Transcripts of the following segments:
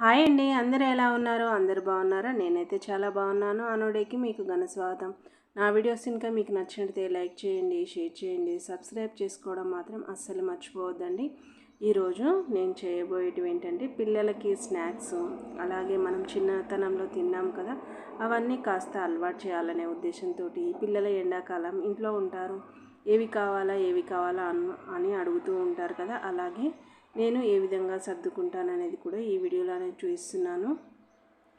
Hi అండి. అందరూ ఎలా ఉన్నారు? అందరు బాగున్నారా? నేనైతే చాలా బాగున్నాను. అనుడేకి మీకు ఘన స్వాగతం. నా వీడియోస్ ఇంకా మీకు నచ్చినట్లయితే లైక్ చేయండి షేర్ చేయండి సబ్స్క్రైబ్ చేసుకోవడం మాత్రం అస్సలు మర్చిపోవద్దండి. ఈరోజు నేను చేయబోయేటివి ఏంటంటే పిల్లలకి స్నాక్స్ అలాగే మనం చిన్నతనంలో తిన్నాం కదా అవన్నీ కాస్త అలవాటు చేయాలనే ఉద్దేశంతో పిల్లల ఎండాకాలం ఇంట్లో ఉంటారు. ఏవి కావాలా ఏవి కావాలా అని అడుగుతూ ఉంటారు కదా అలాగే నేను ఏ విధంగా సర్దుకుంటాననేది కూడా ఈ వీడియోలో అనేది చూపిస్తున్నాను.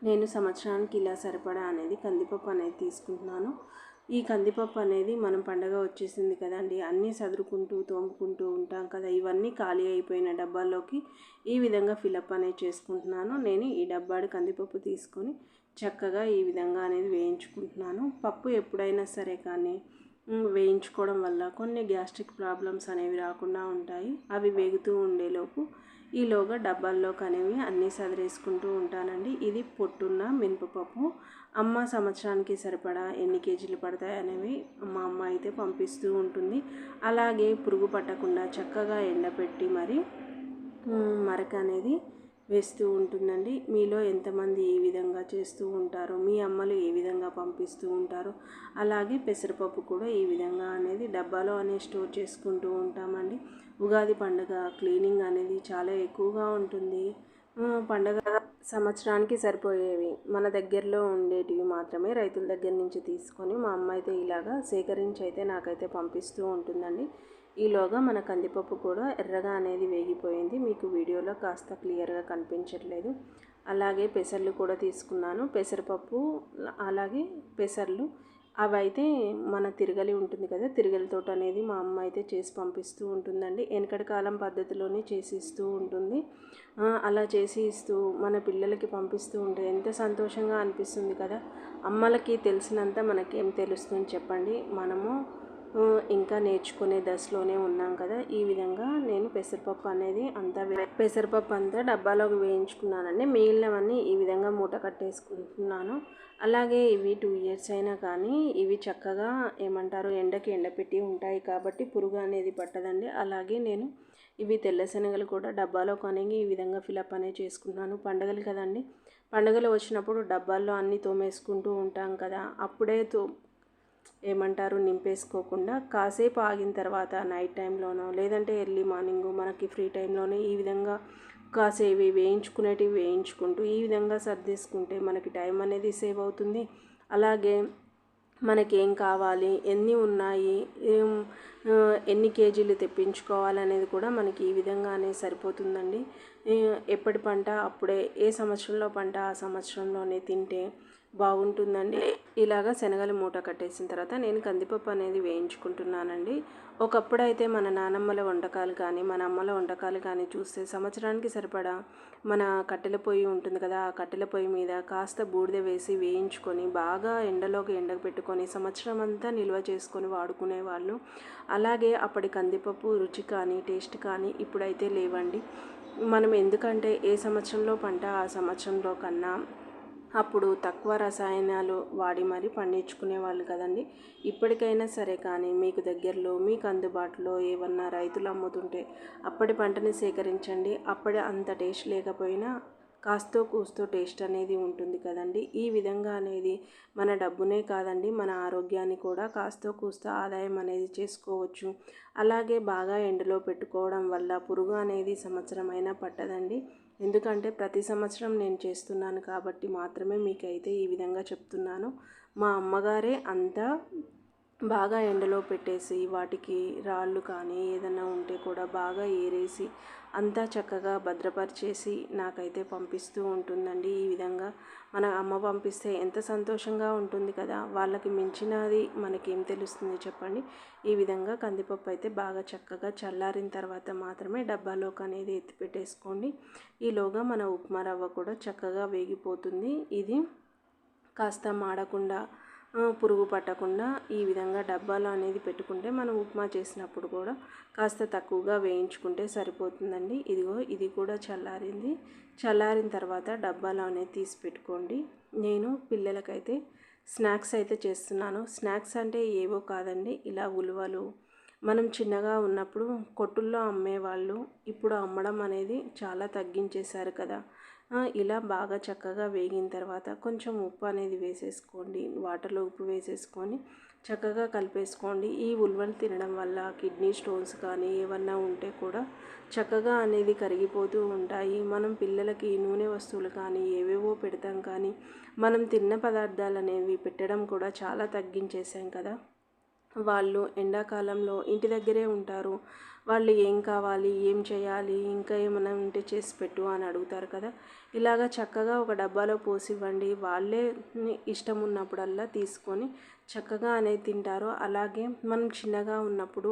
నేను సంవత్సరానికి ఇలా సరిపడా అనేది కందిపప్పు అనేది తీసుకుంటున్నాను. ఈ కందిపప్పు అనేది మనం పండగ వచ్చేసింది కదండి అన్నీ సదురుకుంటూ తోముకుంటూ ఉంటాం కదా ఇవన్నీ ఖాళీ అయిపోయిన డబ్బాల్లోకి ఈ విధంగా ఫిలప్ అనేది చేసుకుంటున్నాను. నేను ఈ డబ్బాడు కందిపప్పు తీసుకొని చక్కగా ఈ విధంగా అనేది వేయించుకుంటున్నాను. పప్పు ఎప్పుడైనా సరే కానీ వేయించుకోవడం వల్ల కొన్ని గ్యాస్ట్రిక్ ప్రాబ్లమ్స్ అనేవి రాకుండా ఉంటాయి. అవి వేగుతూ ఉండేలోపు ఈలోగా డబ్బాల్లోకి అనేవి అన్నీ సదిరేసుకుంటూ ఉంటానండి. ఇది పొట్టున్న మినపపప్పు. అమ్మ సంవత్సరానికి సరిపడా ఎన్ని కేజీలు పడతాయి అనేవి మా అమ్మ అయితే పంపిస్తూ ఉంటుంది. అలాగే పురుగు పట్టకుండా చక్కగా ఎండపెట్టి మరి మరక అనేది వేస్తూ ఉంటుందండి. మీలో ఎంతమంది ఏ విధంగా చేస్తూ ఉంటారో మీ అమ్మలు ఏ విధంగా పంపిస్తూ ఉంటారో అలాగే పెసరపప్పు కూడా ఈ విధంగా అనేది డబ్బాలో అనేది స్టోర్ చేసుకుంటూ ఉంటామండి. ఉగాది పండుగ క్లీనింగ్ అనేది చాలా ఎక్కువగా ఉంటుంది. పండగ సంవత్సరానికి సరిపోయేవి. మన దగ్గరలో ఉండేటివి మాత్రమే రైతుల దగ్గర నుంచి తీసుకొని మా అమ్మ అయితే ఇలాగా సేకరించి అయితే నాకైతే పంపిస్తూ ఉంటుందండి. ఈలోగా మన కందిపప్పు కూడా ఎర్రగా అనేది వేగిపోయింది. మీకు వీడియోలో కాస్త క్లియర్గా కనిపించట్లేదు. అలాగే పెసర్లు కూడా తీసుకున్నాను. పెసరపప్పు అలాగే పెసర్లు. అవి అయితే మన తిరగలి ఉంటుంది కదా తిరగలితోట అనేది మా అమ్మ అయితే చేసి పంపిస్తూ ఉంటుందండి. వెనకటి కాలం పద్ధతిలోనే చేసి ఇస్తూ ఉంటుంది. అలా చేసి ఇస్తూ మన పిల్లలకి పంపిస్తూ ఉంటే ఎంత సంతోషంగా అనిపిస్తుంది కదా. అమ్మలకి తెలిసినంత మనకేం తెలుస్తుంది చెప్పండి. మనము ఇంకా నేర్చుకునే దశలోనే ఉన్నాం కదా. ఈ విధంగా నేను పెసరపప్పు అనేది అంతా పెసరపప్పు అంతా డబ్బాలోకి వేయించుకున్నానండి. మిగిలినవన్నీ ఈ విధంగా మూట కట్టేసుకుంటున్నాను. అలాగే ఇవి టూ ఇయర్స్ అయినా కానీ ఇవి చక్కగా ఏమంటారు ఎండకి ఎండపెట్టి ఉంటాయి కాబట్టి పురుగు అనేది పట్టదండి. అలాగే నేను ఇవి తెల్ల శనగలు కూడా డబ్బాలో కొనేగి ఈ విధంగా ఫిలప్ అనేది చేసుకున్నాను పండగలు కదండి. పండుగలు వచ్చినప్పుడు డబ్బాల్లో అన్నీ తోమేసుకుంటూ ఉంటాం కదా. అప్పుడే తో ఏమంటారు నింపేసుకోకుండా కాసేపు ఆగిన తర్వాత నైట్ టైంలోనో లేదంటే ఎర్లీ మార్నింగ్ మనకి ఫ్రీ టైంలోనే ఈ విధంగా కాసేవి వేయించుకునేటివి వేయించుకుంటూ ఈ విధంగా సర్దేసుకుంటే మనకి టైం అనేది సేవ్ అవుతుంది. అలాగే మనకేం కావాలి ఎన్ని ఉన్నాయి ఎన్ని కేజీలు తెప్పించుకోవాలనేది కూడా మనకి ఈ విధంగానే సరిపోతుందండి. ఎప్పటి పంట అప్పుడే ఏ సంవత్సరంలో పంట ఆ సంవత్సరంలోనే తింటే బాగుంటుందండి. ఇలాగ శనగలు మూట కట్టేసిన తర్వాత నేను కందిపప్పు అనేది వేయించుకుంటున్నానండి. ఒకప్పుడు అయితే మన నానమ్మల వంటకాలు కానీ మన అమ్మల వంటకాలు కానీ చూస్తే సంవత్సరానికి సరిపడా మన కట్టెల పొయ్యి ఉంటుంది కదా ఆ కట్టెల పొయ్యి మీద కాస్త బూడిద వేసి వేయించుకొని బాగా ఎండలోకి ఎండకు పెట్టుకొని సంవత్సరం అంతా నిల్వ చేసుకొని వాడుకునేవాళ్ళు అలాగే అప్పటి కందిపప్పు రుచి కానీ టేస్ట్ కానీ ఇప్పుడైతే లేవండి. మనం ఎందుకంటే ఏ సంవత్సరంలో పంట ఆ సంవత్సరంలో కన్నా అప్పుడు తక్కువ రసాయనాలు వాడి మరీ పండించుకునే వాళ్ళు కదండి. ఇప్పటికైనా సరే కానీ మీకు దగ్గరలో మీకు అందుబాటులో ఏమన్నా రైతులు అమ్ముతుంటే అప్పటి పంటని సేకరించండి. అప్పటి అంత టేస్ట్ లేకపోయినా కాస్తో కూస్తో టేస్ట్ అనేది ఉంటుంది కదండి. ఈ విధంగా అనేది మన డబ్బునే కాదండి మన ఆరోగ్యాన్ని కూడా కాస్తో కూస్తో ఆదాయం అనేది చేసుకోవచ్చు. అలాగే బాగా ఎండలో పెట్టుకోవడం వల్ల పురుగు అనేది సంవత్సరమైనా పట్టదండి. ఎందుకంటే ప్రతి సంవత్సరం నేను చేస్తున్నాను కాబట్టి మాత్రమే మీకైతే ఈ విధంగా చెప్తున్నాను. మా అమ్మగారే అంతా బాగా ఎండలో పెట్టేసి వాటికి రాళ్ళు కానీ ఏదైనా ఉంటే కూడా బాగా ఏరేసి అంతా చక్కగా భద్రపరిచేసి నాకైతే పంపిస్తూ ఉంటుందండి ఈ విధంగా. మన అమ్మ పంపిస్తే ఎంత సంతోషంగా ఉంటుంది కదా! వాళ్ళకి మించినది మనకేం తెలుస్తుంది చెప్పండి? ఈ విధంగా కందిపప్పు అయితే బాగా చక్కగా చల్లారిన తర్వాత మాత్రమే డబ్బాలోకి అనేది ఎత్తి పెట్టేసుకోండి. ఈలోగా మన ఉప్మా రవ్వ కూడా చక్కగా వేగిపోతుంది. ఇది కాస్త మాడకుండా పురుగు పట్టకుండా ఈ విధంగా డబ్బాలో అనేది పెట్టుకుంటే మనం ఉప్మా చేసినప్పుడు కూడా కాస్త తక్కువగా వేయించుకుంటే సరిపోతుందండి. ఇదిగో ఇది కూడా చల్లారింది. చల్లారిన తర్వాత డబ్బాలో అనేది తీసి పెట్టుకోండి. నేను పిల్లలకైతే స్నాక్స్ అయితే చేస్తున్నాను. స్నాక్స్ అంటే ఏవో కాదండి ఇలా ఉలువలు మనం చిన్నగా ఉన్నప్పుడు కొట్టుల్లో అమ్మేవాళ్ళు ఇప్పుడు అమ్మడం అనేది చాలా తగ్గించేశారు కదా. ఇలా బాగా చక్కగా వేగిన తర్వాత కొంచెం ఉప్పు అనేది వేసేసుకోండి వాటర్లో ఉప్పు వేసేసుకొని చక్కగా కలిపేసుకోండి. ఈ ఉల్వలు తినడం వల్ల కిడ్నీ స్టోన్స్ కానీ ఏమన్నా ఉంటే కూడా చక్కగా అనేది కరిగిపోతూ ఉంటాయి. మనం పిల్లలకి నూనె వస్తువులు కానీ ఏవేవో పెడతాం కానీ మనం తిన్న పదార్థాలు అనేవి పెట్టడం కూడా చాలా తగ్గించేసాం కదా. వాళ్ళు ఎండాకాలంలో ఇంటి దగ్గరే ఉంటారు. వాళ్ళు ఏం కావాలి ఏం చేయాలి ఇంకా ఏమైనా ఉంటే చేసి పెట్టు అని అడుగుతారు కదా. ఇలాగ చక్కగా ఒక డబ్బాలో పోసి ఇవ్వండి వాళ్ళే ఇష్టం ఉన్నప్పుడల్లా తీసుకొని చక్కగా అనేది తింటారు. అలాగే మనం చిన్నగా ఉన్నప్పుడు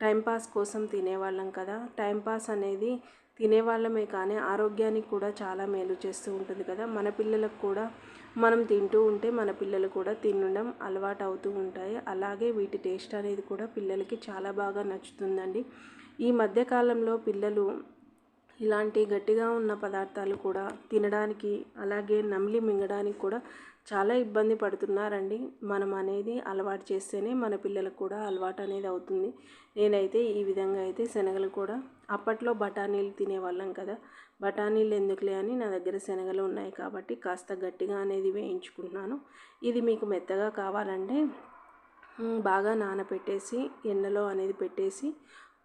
టైంపాస్ కోసం తినేవాళ్ళం కదా. టైంపాస్ అనేది తినేవాళ్ళమే కానీ ఆరోగ్యానికి కూడా చాలా మేలు చేస్తూ ఉంటుంది కదా. మన పిల్లలకు కూడా మనం తింటూ ఉంటే మన పిల్లలు కూడా తినడం అలవాటు అవుతూ ఉంటాయి. అలాగే వీటి టేస్ట్ అనేది కూడా పిల్లలకి చాలా బాగా నచ్చుతుందండి. ఈ మధ్యకాలంలో పిల్లలు ఇలాంటి గట్టిగా ఉన్న పదార్థాలు కూడా తినడానికి అలాగే నమిలి మింగడానికి కూడా చాలా ఇబ్బంది పడుతున్నారండి. మనం అనేది అలవాటు చేస్తేనే మన పిల్లలకు కూడా అలవాటు అనేది అవుతుంది. నేనైతే ఈ విధంగా అయితే శనగలు కూడా అప్పట్లో బఠానీలు తినేవాళ్ళం కదా. బఠానీలు ఎందుకులే అని నా దగ్గర శనగలు ఉన్నాయి కాబట్టి కాస్త గట్టిగా అనేది వేయించుకుంటున్నాను. ఇది మీకు మెత్తగా కావాలంటే బాగా నానబెట్టేసి ఎండలో అనేది పెట్టేసి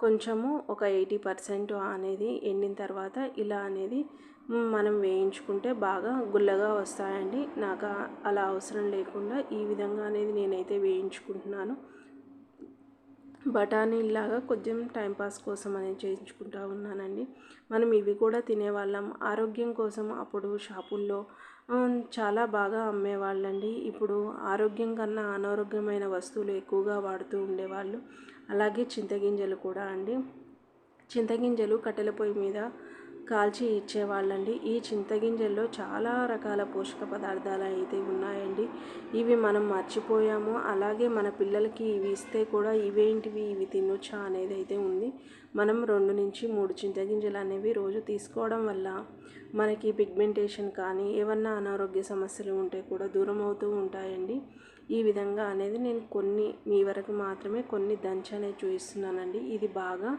కొంచెము ఒక ఎయిటీ పర్సెంట్ అనేది ఎండిన తర్వాత ఇలా అనేది మనం వేయించుకుంటే బాగా గుల్లగా వస్తాయండి. నాకు అలా అవసరం లేకుండా ఈ విధంగా అనేది నేనైతే వేయించుకుంటున్నాను. బఠానీలాగా కొంచెం టైంపాస్ కోసం అనేది చేయించుకుంటూ ఉన్నానండి. మనం ఇవి కూడా తినేవాళ్ళం. ఆరోగ్యం కోసం అప్పుడు షాపుల్లో చాలా బాగా అమ్మేవాళ్ళండి. ఇప్పుడు ఆరోగ్యం కన్నా అనారోగ్యమైన వస్తువులు ఎక్కువగా వాడుతూ ఉండేవాళ్ళు. అలాగే చింతగింజలు కూడా అండి. చింతగింజలు కట్టెల పొయ్యి మీద కాల్చి ఇచ్చేవాళ్ళండి. ఈ చింతగింజల్లో చాలా రకాల పోషక పదార్థాలు అయితే ఉన్నాయండి. ఇవి మనం మర్చిపోయాము. అలాగే మన పిల్లలకి ఇవి ఇస్తే కూడా ఇవేంటివి ఇవి తినొచ్చా అనేది అయితే ఉంది. మనం రెండు నుంచి మూడు చింతగింజలు అనేవి రోజు తీసుకోవడం వల్ల మనకి పిగ్మెంటేషన్ కానీ ఏమన్నా అనారోగ్య సమస్యలు ఉంటే కూడా దూరం అవుతూ ఉంటాయండి. ఈ విధంగా అనేది నేను కొన్ని మీ వరకు మాత్రమే కొన్ని దంచనే చూపిస్తున్నానండి. ఇది బాగా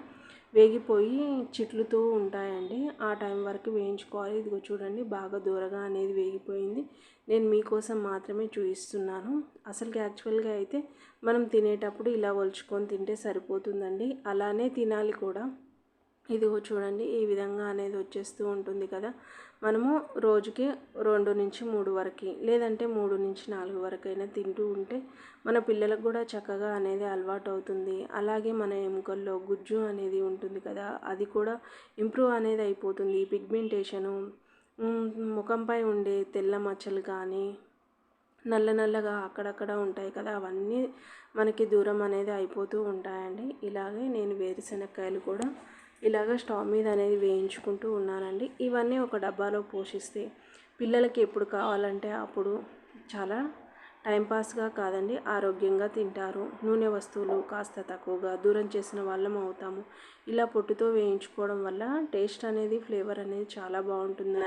వేగిపోయి చిట్లుతూ ఉంటాయండి. ఆ టైం వరకు వేయించుకోవాలి. ఇదిగో చూడండి బాగా దూరగా అనేది వేగిపోయింది. నేను మీకోసం మాత్రమే చూపిస్తున్నాను అసలు యాక్చువల్గా అయితే మనం తినేటప్పుడు ఇలా ఒలుచుకొని తింటే సరిపోతుందండి. అలానే తినాలి కూడా. ఇదిగో చూడండి ఈ విధంగా అనేది వచ్చేస్తూ ఉంటుంది కదా. మనము రోజుకి రెండు నుంచి మూడు వరకు లేదంటే మూడు నుంచి నాలుగు వరకు అయినా తింటూ ఉంటే మన పిల్లలకు కూడా చక్కగా అనేది అలవాటు అవుతుంది అలాగే మన ఎముకల్లో గుజ్జు అనేది ఉంటుంది కదా అది కూడా ఇంప్రూవ్ అనేది అయిపోతుంది. పిగ్మెంటేషను ముఖంపై ఉండే తెల్ల మచ్చలు కానీ నల్ల నల్లగా అక్కడక్కడ ఉంటాయి కదా అవన్నీ మనకి దూరం అనేది అయిపోతూ ఉంటాయండి. ఇలాగే నేను వేరుశెనక్కాయలు కూడా ఇలాగ స్టవ్ మీద అనేది వేయించుకుంటూ ఉన్నానండి. ఇవన్నీ ఒక డబ్బాలో పోషిస్తే పిల్లలకి ఎప్పుడు కావాలంటే అప్పుడు చాలా టైంపాస్గా కాదండి ఆరోగ్యంగా తింటారు. నూనె వస్తువులు కాస్త తక్కువగా దూరం చేసిన వాళ్ళం అవుతాము. ఇలా పొట్టుతో వేయించుకోవడం వల్ల టేస్ట్ అనేది ఫ్లేవర్ అనేది చాలా బాగుంటుంది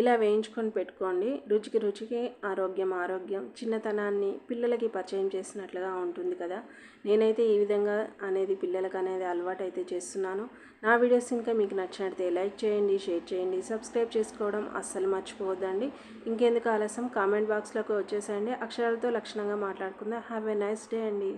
ఇలా వేయించుకొని పెట్టుకోండి. రుచికి రుచికి ఆరోగ్యం ఆరోగ్యం చిన్నతనాన్ని పిల్లలకి పరిచయం చేసినట్లుగా ఉంటుంది కదా. నేనైతే ఈ విధంగా అనేది పిల్లలకు అనేది అలవాటు అయితే చేస్తున్నాను. నా వీడియోస్ ఇంకా మీకు నచ్చినట్లయితే లైక్ చేయండి షేర్ చేయండి సబ్స్క్రైబ్ చేసుకోవడం అస్సలు మర్చిపోవద్దండి. ఇంకెందుకు ఆలస్యం? కామెంట్ బాక్స్లోకి వచ్చేసేయండి. అక్షరాలతో లక్షణంగా మాట్లాడుకుందాం. హ్యావ్ ఎ నైస్ డే అండి.